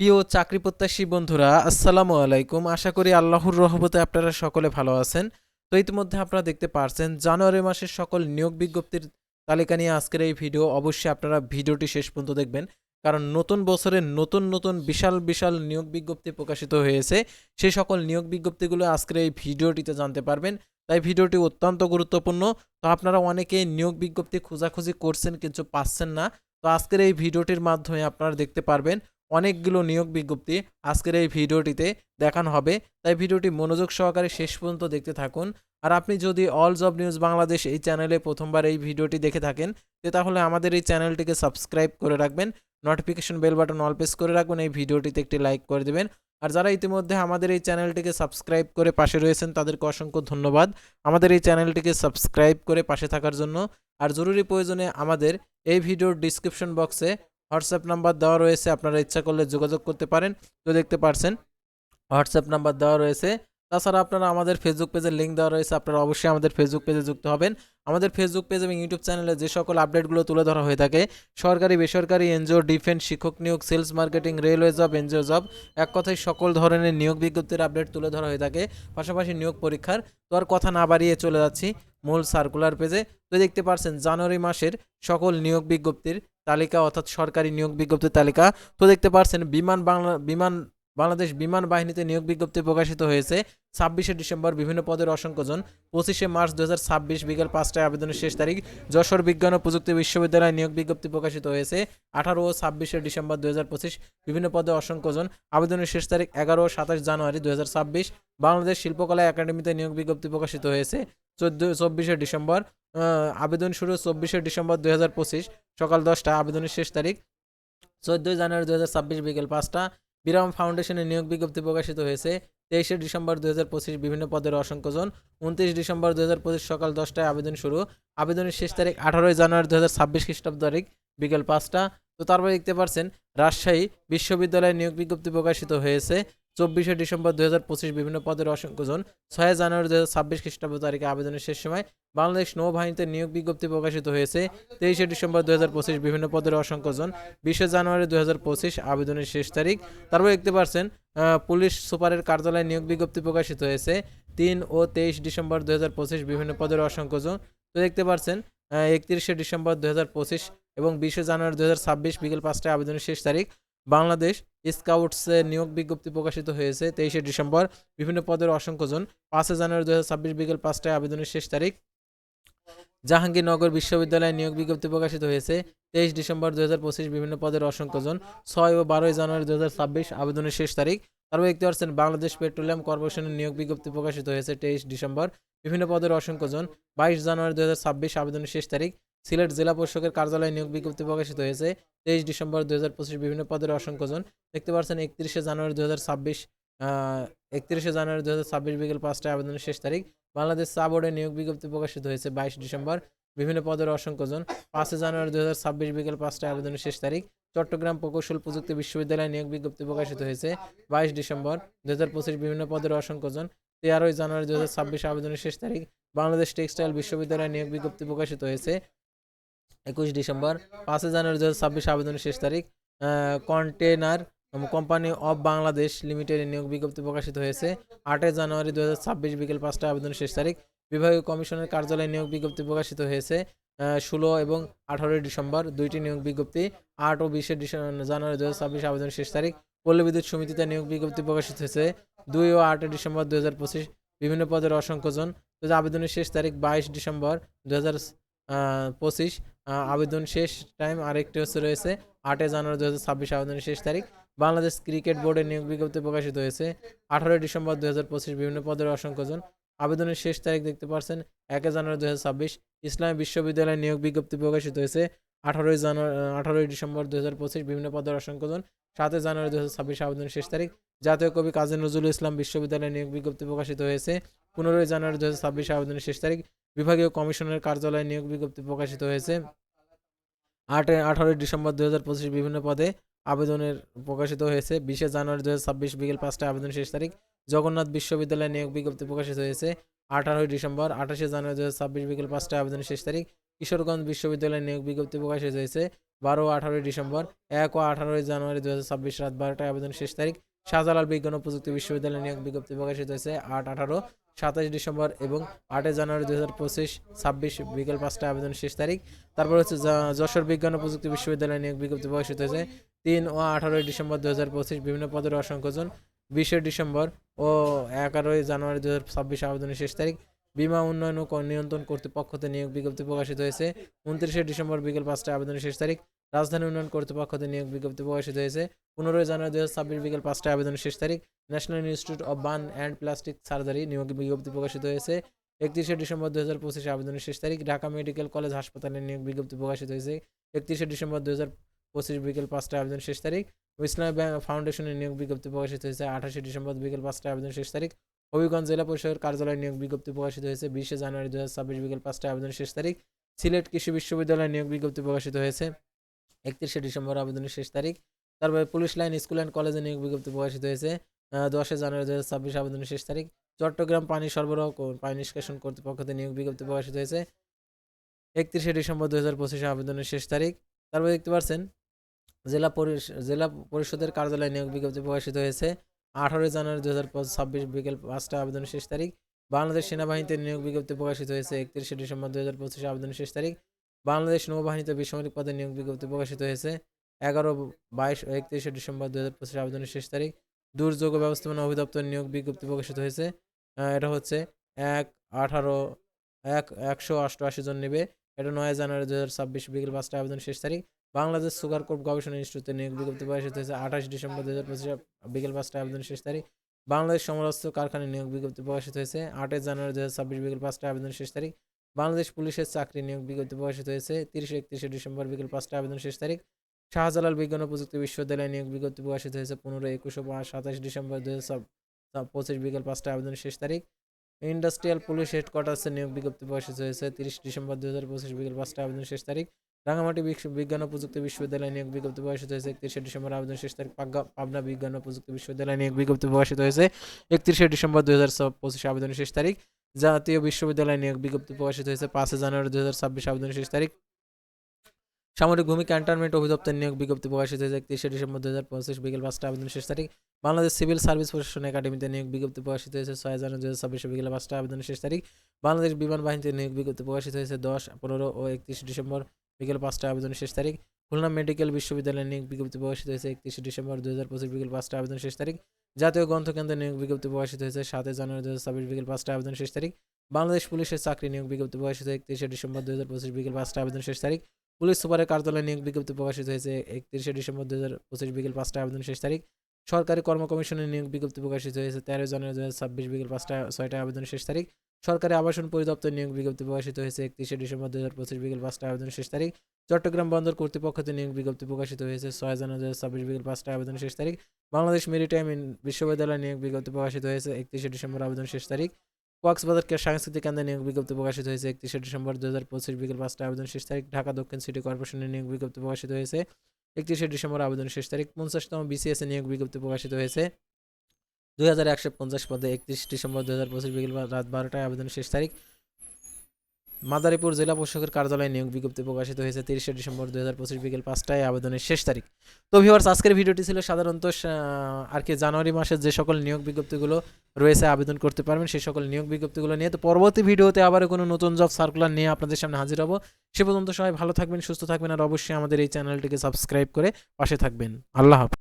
প্রিয় চাকরি প্রত্যাশী বন্ধুরা, আসসালামু আলাইকুম। আশা করি আল্লাহর রহমতে আপনারা সকলে ভালো আছেন। তো ইতিমধ্যে আপনারা দেখতে পারছেন, জানুয়ারি মাসের সকল নিয়োগ বিজ্ঞপ্তির তালিকা নিয়ে আজকের এই ভিডিও। অবশ্যই আপনারা ভিডিওটি শেষ পর্যন্ত দেখবেন, কারণ নতুন বছরে নতুন নতুন, বিশাল বিশাল নিয়োগ বিজ্ঞপ্তি প্রকাশিত হয়েছে। সেই সকল নিয়োগ বিজ্ঞপ্তিগুলো আজকের এই ভিডিওটিতে জানতে পারবেন। তাই ভিডিওটি অত্যন্ত গুরুত্বপূর্ণ। তো আপনারা অনেকেই নিয়োগ বিজ্ঞপ্তি খোঁজাখুঁজি করছেন, কিন্তু পাচ্ছেন না। তো আজকের এই ভিডিওটির মাধ্যমে আপনারা দেখতে পারবেন অনেকগুলো নিয়োগ বিজ্ঞপ্তি আজকের এই ভিডিওটিতে দেখানো হবে। তাই ভিডিওটি মনোযোগ সহকারে শেষ পর্যন্ত দেখতে থাকুন। আর আপনি যদি অল জব নিউজ বাংলাদেশ এই চ্যানেলে প্রথমবার এই ভিডিওটি দেখে থাকেন তাহলে আমাদের এই চ্যানেলটিকে সাবস্ক্রাইব করে রাখবেন, notification bell button all press করে রাখবেন, এই ভিডিওটিতে একটি লাইক করে দেবেন। আর যারা ইতিমধ্যে আমাদের এই চ্যানেলটিকে সাবস্ক্রাইব করে পাশে রয়েছেন, তাদেরকে অসংখ্য ধন্যবাদ। আমাদের এই চ্যানেলটিকে সাবস্ক্রাইব করে পাশে থাকার জন্য। আর জরুরি প্রয়োজনে আমাদের এই ভিডিওর ডিসক্রিপশন বক্সে হোয়াটসঅ্যাপ নাম্বার দেওয়া রয়েছে, আপনারা ইচ্ছা করলে যোগাযোগ করতে পারেন। তো দেখতে পারছেন, হোয়াটসঅ্যাপ নাম্বার দেওয়া রয়েছে। তাছাড়া আপনারা আমাদের ফেসবুক পেজের লিঙ্ক দেওয়া রয়েছে, আপনারা অবশ্যই আমাদের ফেসবুক পেজে যুক্ত হবেন। আমাদের ফেসবুক পেজ এবং ইউটিউব চ্যানেলে যে সকল আপডেটগুলো তুলে ধরা হয়ে থাকে, সরকারি, বেসরকারি এনজিও ডিফেন্স শিক্ষক নিয়োগ sales marketing railway job NGO job এক কথায় সকল ধরনের নিয়োগ বিজ্ঞপ্তির আপডেট তুলে ধরা হয়ে থাকে, পাশাপাশি নিয়োগ পরীক্ষার। তো আর কথা না বাড়িয়ে চলে যাচ্ছি মূল সার্কুলার পেজে তো দেখতে পারছেন, জানুয়ারি মাসের সকল নিয়োগ বিজ্ঞপ্তির তালিকা অর্থাৎ সরকারি নিয়োগ বিজ্ঞপ্তির তালিকা। তো দেখতে পারছেন, বিমান বাংলা, বিমান, বাংলাদেশ বিমান বাহিনীতে নিয়োগ বিজ্ঞপ্তি প্রকাশিত হয়েছে ছাব্বিশে ডিসেম্বর বিভিন্ন পদের অসংখ্যজন পঁচিশে মার্চ দু হাজার ছাব্বিশ বিকেল পাঁচটায় আবেদনের শেষ তারিখ। যশোর বিজ্ঞান ও প্রযুক্তি বিশ্ববিদ্যালয়ে নিয়োগ বিজ্ঞপ্তি প্রকাশিত হয়েছে আঠারো ও ছাব্বিশে ডিসেম্বর দু হাজার পঁচিশ বিভিন্ন পদে অসংখ্যজন আবেদনের শেষ তারিখ এগারো ও সাতাশ জানুয়ারি দু হাজার ছাব্বিশ। বাংলাদেশ শিল্পকলা একাডেমিতে নিয়োগ বিজ্ঞপ্তি প্রকাশিত হয়েছে চোদ্দ, চব্বিশে ডিসেম্বর। আবেদন শুরু চব্বিশে ডিসেম্বর দুই হাজার পঁচিশ, সকাল দশটা, আবেদনের শেষ তারিখ চোদ্দোই জানুয়ারি দু হাজার ছাব্বিশ, বিকেল পাঁচটা। বিরাম ফাউন্ডেশনের নিয়োগ বিজ্ঞপ্তি প্রকাশিত হয়েছে। তেইশে ডিসেম্বর দু হাজার পঁচিশ, বিভিন্ন পদের অসংখ্যজন। উনত্রিশ ডিসেম্বর দু হাজার পঁচিশ, সকাল দশটায় আবেদন শুরু। আবেদনের শেষ তারিখ আঠারোই জানুয়ারি দু হাজার ছাব্বিশ খ্রিস্টাব্দ তারিখ, বিকেল পাঁচটা। তো তারপরে দেখতে পারছেন, রাজশাহী বিশ্ববিদ্যালয়ে নিয়োগ বিজ্ঞপ্তি প্রকাশিত হয়েছে। চব্বিশে ডিসেম্বর দু হাজার পঁচিশ বিভিন্ন পদের অসংখ্যজন ছয় জানুয়ারি দু হাজার ছাব্বিশ খ্রিস্টাব্দ তারিখে আবেদনের শেষ সময় বাংলাদেশ নৌবাহিনীতে নিয়োগ বিজ্ঞপ্তি প্রকাশিত হয়েছে। তেইশে ডিসেম্বর দু হাজার পঁচিশ বিভিন্ন পদের অসংখ্যজন বিশে জানুয়ারি দু হাজার পঁচিশ আবেদনের শেষ তারিখ। তারপর দেখতে পারছেন পুলিশ সুপারের কার্যালয়ে নিয়োগ বিজ্ঞপ্তি প্রকাশিত হয়েছে। তিন ও তেইশ ডিসেম্বর দু হাজার পঁচিশ বিভিন্ন পদের অসংখ্যজন তো দেখতে পারছেন একত্রিশে ডিসেম্বর দু হাজার পঁচিশ এবং বিশে জানুয়ারি দু হাজার ছাব্বিশ বিকেল পাঁচটায় আবেদনের শেষ তারিখ। বাংলাদেশ স্কাউটসে নিয়োগ বিজ্ঞপ্তি প্রকাশিত হয়েছে তেইশে ডিসেম্বর। বিভিন্ন পদের অসংখ্যজন পাঁচে জানুয়ারি দু হাজার ছাব্বিশ বিকেল পাঁচটায় আবেদনের শেষ তারিখ। জাহাঙ্গীরনগর বিশ্ববিদ্যালয়ে নিয়োগ বিজ্ঞপ্তি প্রকাশিত হয়েছে তেইশ ডিসেম্বর দু হাজার পঁচিশ। বিভিন্ন পদের অসংখ্যজন ছয় ও বারোই জানুয়ারি দু হাজার ছাব্বিশ আবেদনের শেষ তারিখ। তারপর দেখতে পাচ্ছেন বাংলাদেশ পেট্রোলিয়াম কর্পোরেশনের নিয়োগ বিজ্ঞপ্তি প্রকাশিত হয়েছে তেইশ ডিসেম্বর। বিভিন্ন পদের অসংখ্যজন বাইশ জানুয়ারি দু হাজার ছাব্বিশ আবেদনের শেষ তারিখ। সিলেট জেলা পরিষদের কার্যালয়ে নিয়োগ বিজ্ঞপ্তি প্রকাশিত হয়েছে। তেইশ ডিসেম্বর দুহাজার পঁচিশ বিভিন্ন পদের অসংখ্যজন। দেখতে পাচ্ছেন, একত্রিশে জানুয়ারি দু হাজার ছাব্বিশ একত্রিশে জানুয়ারি দু হাজার ছাব্বিশ বিকেল পাঁচটায় আবেদনের শেষ তারিখ। বাংলাদেশ চা বোর্ডে নিয়োগ বিজ্ঞপ্তি প্রকাশিত হয়েছে বাইশ ডিসেম্বর। বিভিন্ন পদের অসংখ্যজন। পাঁচই জানুয়ারি দু হাজার ছাব্বিশ বিকেল পাঁচটায় আবেদনের শেষ তারিখ। চট্টগ্রাম প্রকৌশল প্রযুক্তি বিশ্ববিদ্যালয়ে নিয়োগ বিজ্ঞপ্তি প্রকাশিত হয়েছে বাইশ ডিসেম্বর দু হাজার পঁচিশ বিভিন্ন পদের অসংখ্যজন। তেরোই জানুয়ারি দু হাজার ছাব্বিশ আবেদনের শেষ তারিখ। বাংলাদেশ টেক্সটাইল বিশ্ববিদ্যালয়ে নিয়োগ বিজ্ঞপ্তি প্রকাশিত হয়েছে একুশ ডিসেম্বর, পাঁচই জানুয়ারি দু হাজার ছাব্বিশ আবেদনের শেষ তারিখ container company of Bangladesh limited নিয়োগ বিজ্ঞপ্তি প্রকাশিত হয়েছে। আটই জানুয়ারি দু হাজার ছাব্বিশ বিকেল পাঁচটা আবেদনের শেষ তারিখ, বিভাগীয় কমিশনের কার্যালয়ে নিয়োগ বিজ্ঞপ্তি প্রকাশিত হয়েছে ষোলো এবং আঠারোই ডিসেম্বর দুইটি নিয়োগ বিজ্ঞপ্তি, আট ও বিশে জানুয়ারি দু হাজার ছাব্বিশ আবেদনের শেষ তারিখ, পল্লী বিদ্যুৎ সমিতিতে নিয়োগ বিজ্ঞপ্তি প্রকাশিত হয়েছে, দুই ও আটই ডিসেম্বর দু হাজার পঁচিশ, বিভিন্ন পদের অসংখ্যজন আবেদনের শেষ তারিখ বাইশ ডিসেম্বর দু হাজার পঁচিশ আবেদন শেষ টাইম আরেকটি হচ্ছে রয়েছে আটই জানুয়ারি দু হাজার ছাব্বিশ আবেদনের শেষ তারিখ। বাংলাদেশ ক্রিকেট বোর্ডের নিয়োগ বিজ্ঞপ্তি প্রকাশিত হয়েছে আঠারোই ডিসেম্বর দু হাজার পঁচিশ বিভিন্ন পদের অসংখ্যজন। আবেদনের শেষ তারিখ দেখতে পাচ্ছেন একে জানুয়ারি দু হাজার ছাব্বিশ। ইসলামী বিশ্ববিদ্যালয়ে নিয়োগ বিজ্ঞপ্তি প্রকাশিত হয়েছে আঠারোই জানুয়ারি আঠারোই ডিসেম্বর দু হাজার পঁচিশ বিভিন্ন পদের অসংখ্যজন। সাতই জানুয়ারি দু হাজার ছাব্বিশ আবেদনের শেষ তারিখ। জাতীয় কবি কাজী নজরুল ইসলাম বিশ্ববিদ্যালয়ে নিয়োগ বিজ্ঞপ্তি প্রকাশিত হয়েছে পনেরোই জানুয়ারি দু হাজার ছাব্বিশ আবেদনের শেষ তারিখ, বিভাগীয় কমিশনের কার্যালয়ে নিয়োগ বিজ্ঞপ্তি প্রকাশিত হয়েছে। আট, আঠারোই ডিসেম্বর দু হাজার পঁচিশ বিভিন্ন পদে আবেদনের প্রকাশিত হয়েছে। বিশে জানুয়ারি দু হাজার ছাব্বিশ বিকেল পাঁচটায় আবেদন শেষ তারিখ, জগন্নাথ বিশ্ববিদ্যালয়ে নিয়োগ বিজ্ঞপ্তি প্রকাশিত হয়েছে। আঠারোই ডিসেম্বর, আঠাশে জানুয়ারি দু হাজার ছাব্বিশ বিকেল পাঁচটায় আবেদনের শেষ তারিখ, কিশোরগঞ্জ বিশ্ববিদ্যালয়ে নিয়োগ বিজ্ঞপ্তি প্রকাশিত হয়েছে। বারো আঠারোই ডিসেম্বর, এক ও আঠারোই জানুয়ারি দু হাজার ছাব্বিশ রাত বারোটায় আবেদন শেষ তারিখ শাহজালাল বিজ্ঞান ও প্রযুক্তি বিশ্ববিদ্যালয় নিয়োগ বিজ্ঞপ্তি প্রকাশিত হয়েছে আট আঠারো, সাতাশ ডিসেম্বর এবং আটই জানুয়ারি দু হাজার পঁচিশ, ছাব্বিশ বিকেল পাঁচটায় আবেদন শেষ তারিখ। তারপর হচ্ছে যশোর বিজ্ঞান ও প্রযুক্তি বিশ্ববিদ্যালয় নিয়োগ বিজ্ঞপ্তি প্রকাশিত হয়েছে তিন ও আঠারোই ডিসেম্বর দু হাজার পঁচিশ, বিভিন্ন পদের অসংখ্যজন, বিশে ডিসেম্বর ও এগারোই জানুয়ারি দু হাজার ছাব্বিশ আবেদনের শেষ তারিখ। বিমা উন্নয়ন ও নিয়ন্ত্রণ কর্তৃপক্ষতে নিয়োগ বিজ্ঞপ্তি প্রকাশিত হয়েছে, উনত্রিশে ডিসেম্বর বিকেল পাঁচটা আবেদনের শেষ তারিখ। রাজধানী উন্নয়ন কর্তৃপক্ষতে নিয়োগ বিজ্ঞপ্তি প্রকাশিত হয়েছে। পনেরোই জানুয়ারি দু হাজার ছাব্বিশ বিকেল পাঁচটা আবেদনের শেষ তারিখ। National institute of burn and plastic surgery নিয়োগ বিজ্ঞপ্তি প্রকাশিত হয়েছে। একত্রিশে ডিসেম্বর দু হাজার পঁচিশে আবেদনের শেষ তারিখ। ঢাকা মেডিকেল কলেজ হাসপাতালে নিয়োগ বিজ্ঞপ্তি প্রকাশিত হয়েছে। একত্রিশে ডিসেম্বর দু হাজার পঁচিশ বিকেল পাঁচটা আবেদন শেষ তারিখ। ইসলামী ব্যাংক ফাউন্ডেশনের নিয়োগ বিজ্ঞপ্তি প্রকাশিত হয়েছে। আঠাশে ডিসেম্বর বিকেল পাঁচটা আবেদন শেষ তারিখ। হবিগঞ্জ জেলা পরিষদের কার্যালয় নিয়োগ বিজ্ঞপ্তি প্রকাশিত হয়েছে। বিশে জানুয়ারি দু হাজার ছাব্বিশ বিকেল পাঁচটা আবেদন শেষ তারিখ। সিলেট কৃষি বিশ্ববিদ্যালয় নিয়োগ বিজ্ঞপ্তি প্রকাশিত হয়েছে। একত্রিশে ডিসেম্বর আবেদনের শেষ তারিখ। তারপরে পুলিশ লাইন স্কুল অ্যান্ড কলেজে নিয়োগ বিজ্ঞপ্তি প্রকাশিত হয়েছে দশে জানুয়ারি দু হাজার ছাব্বিশ আবেদনের শেষ তারিখ। চট্টগ্রাম পানি সরবরাহ পানি নিষ্কাশন কর্তৃপক্ষতে নিয়োগ বিজ্ঞপ্তি প্রকাশিত হয়েছে, একত্রিশে ডিসেম্বর দু হাজার পঁচিশে আবেদনের শেষ তারিখ। তারপরে দেখতে পাচ্ছেন, জেলা জেলা পরিষদের কার্যালয়ে নিয়োগ বিজ্ঞপ্তি প্রকাশিত হয়েছে, আঠারোই জানুয়ারি দু হাজার ছাব্বিশ বিকেল পাঁচটা আবেদনের শেষ তারিখ। বাংলাদেশ সেনাবাহিনীতে নিয়োগ বিজ্ঞপ্তি প্রকাশিত হয়েছে, একত্রিশে ডিসেম্বর দু হাজার পঁচিশে আবেদনের শেষ তারিখ। বাংলাদেশ নৌবাহিনীতে বেসামরিক পদে নিয়োগ বিজ্ঞপ্তি প্রকাশিত হয়েছে। এগারো, বাইশ ও একত্রিশে ডিসেম্বর দু হাজার আবেদনের শেষ তারিখ। দুর্যোগ ব্যবস্থাপনা অধিদপ্তর নিয়োগ বিজ্ঞপ্তি প্রকাশিত হয়েছে। এটা হচ্ছে এক, আঠারো, এক, একশো অষ্টআশি জন নেবে। এটা নয় জানুয়ারি দু হাজার ছাব্বিশ বিকেল পাঁচটা আবেদন শেষ তারিখ। বাংলাদেশ সুগার কোর্প গবেষণা ইনস্টিটিউটে নিয়োগ বিজ্ঞপ্তি প্রকাশিত হয়েছে আঠাশ ডিসেম্বর দু হাজার পঁচিশে বিকেল পাঁচটা আবেদন শেষ তারিখ। বাংলাদেশ সমরাস্ত্র কারখানায় নিয়োগ বিজ্ঞপ্তি প্রকাশিত হয়েছে আটই জানুয়ারি দু হাজার ছাব্বিশ বিকেল পাঁচটা আবেদন শেষ তারিখ। বাংলাদেশ পুলিশের চাকরি নিয়োগ বিজ্ঞপ্তি প্রকাশিত হয়েছে তিরিশে একত্রিশে ডিসেম্বর বিকেল পাঁচটা আবেদন শেষ তারিখ। শাহজালাল বিজ্ঞান ও প্রযুক্তি বিশ্ববিদ্যালয় নিয়োগ বিজ্ঞপ্তি প্রকাশিত হয়েছে পনেরো একুশ সাতাশ ডিসেম্বর দু হাজার পঁচিশ বিকেল পাঁচটা আবেদন শেষ তারিখ। ইন্ডাস্ট্রিয়াল পুলিশ হেডকোয়ার্টার্সে নিয়োগ বিজ্ঞপ্তি প্রকাশিত হয়েছে তিরিশ ডিসেম্বর দু হাজার পঁচিশ বিকেল পাঁচটা আবেদন শেষ তারিখ। রাঙামাটি বিজ্ঞান ও প্রযুক্তি বিশ্ববিদ্যালয় নিয়োগ বিজ্ঞপ্তি প্রকাশিত হয়েছে একত্রিশে ডিসেম্বর আবেদন শেষ তারিখ। পাবনা বিজ্ঞান ও প্রযুক্তি বিশ্ববিদ্যালয় নিয়োগ বিজ্ঞপ্তি প্রকাশিত হয়েছে একত্রিশে ডিসেম্বর দু হাজার পঁচিশ আবেদন শেষ তারিখ। জাতীয় বিশ্ববিদ্যালয় নিয়োগ বিজ্ঞপ্তি প্রকাশিত হয়েছে পাঁচই জানুয়ারি দু হাজার ছাব্বিশ আবেদন শেষ তারিখ। সামরিক ভূমি ক্যান্টনমেন্ট অধিদপ্তর নিয়োগ বিজ্ঞপ্তি প্রকাশিত হয়েছে একত্রিশে ডিসেম্বর দু হাজার পঁচিশ বিকেল পাঁচটা আবেদন শেষ তারিখ। বাংলাদেশ সিভিল সার্ভিস প্রশাসন একাডেমিতে নিয়োগ বিজ্ঞপ্তি প্রকাশিত হয়েছে ছয় জানুয়ারি দু হাজার ছাব্বিশে বিকেল পাঁচটা আবেদন শেষ তারিখ। বাংলাদেশ বিমান বাহিনীতে নিয়োগ বিজ্ঞপ্তি প্রকাশিত হয়েছে দশ, পনেরো ও একত্রিশে ডিসেম্বর বিকেল পাঁচটা আবেদন শেষ তারিখ। খুলনা মেডিকেল বিশ্ববিদ্যালয়ে নিয়োগ বিজ্ঞপ্তি প্রকাশিত হয়েছে একত্রিশে ডিসেম্বর দু হাজার পঁচিশ বিকেল পাঁচটা আবেদন শেষ তারিখ। জাতীয় গ্রন্থকেন্দ্রে নিয়োগ বিজ্ঞপ্তি প্রকাশিত হয়েছে সাতই জানুয়ারি দু হাজার ছাব্বিশ বিকেল পাঁচটা আবেদন শেষ তারিখ। বাংলাদেশ পুলিশের চাকরি নিয়োগ বিজ্ঞপ্তি প্রকাশিত একত্রিশে ডিসেম্বর দু হাজার পঁচিশ বিকেল পাঁচটা আবেদন শেষ তারিখ। পুলিশ সুপারের কার্যালয়ে নিয়োগ বিজ্ঞপ্তি প্রকাশিত হয়েছে একত্রিশে ডিসেম্বর দু হাজার পঁচিশ বিকেল পাঁচটা আবেদন শেষ তারিখ। সরকারি কর্ম কমিশনের নিয়োগ বিজ্ঞপ্তি প্রকাশিত হয়েছে তেরো জানুয়ারি দু হাজার ছাব্বিশ বিকেল পাঁচটা, ছয়টা আবেদন শেষ তারিখ। সরকারি আবাসন পরিদপ্তর নিয়োগ বিজ্ঞপ্তি প্রকাশিত হয়েছে একত্রিশে ডিসেম্বর দু হাজার পঁচিশ বিকেল পাঁচটা আবেদন শেষ তারিখ। চট্টগ্রাম বন্দর কর্তৃপক্ষতে নিয়োগ বিজ্ঞপ্তি প্রকাশিত হয়েছে ছয় জানুয়ারি দু হাজার ছাব্বিশ বিকেল পাঁচটা আবেদন শেষ তারিখ। বাংলাদেশ মেরিটাইম বিশ্ববিদ্যালয় নিয়োগ বিজ্ঞপ্তি প্রকাশিত হয়েছে একত্রিশে ডিসেম্বর আবেদন শেষ তারিখ। কক্সবাজার সাংস্কৃতিক কেন্দ্রে নিয়োগ বিজ্ঞপ্তি প্রকাশিত হয়েছে একত্রিশে ডিসেম্বর দু হাজার পঁচিশ বিকেল পাঁচটা আবেদন শেষ তারিখ। ঢাকা দক্ষিণ সিটি কর্পোরেশনের নিয়োগ বিজ্ঞপ্তি প্রকাশিত হয়েছে একত্রিশে ডিসেম্বর আবেদন শেষ তারিখ। পঞ্চাশতম বিসিএস এ নিয়োগ বিজ্ঞপ্তি প্রকাশিত হয়েছে। দুই একশো পঞ্চাশ পদে একত্রিশ ডিসেম্বর দু হাজার পঁচিশ বিকেল রাত বারোটায় আবেদন শেষ তারিখ। মাদারীপুর জেলা প্রশাসকের কার্যালয়ে নিয়োগ বিজ্ঞপ্তি প্রকাশিত হয়েছে তিরিশে ডিসেম্বর দু হাজার পঁচিশ বিকেল পাঁচটায় আবেদনের শেষ তারিখ। তো ভিউয়ার্স আজকের ভিডিওটি ছিল সাধারণত আর কি জানুয়ারি মাসের যে সকল নিয়োগ বিজ্ঞপ্তিগুলো রয়েছে আবেদন করতে পারবেন, সেই সকল নিয়োগ বিজ্ঞপ্তিগুলো নিয়ে। তো পরবর্তী ভিডিওতে আবার কোনো নতুন জব সার্কুলার নিয়ে আপনাদের সামনে হাজির হব। সে পর্যন্ত সবাই ভালো থাকবেন, সুস্থ থাকবেন, আর অবশ্যই আমাদের এই চ্যানেলটিকে সাবস্ক্রাইব করে পাশে থাকবেন। আল্লাহ হাফেজ।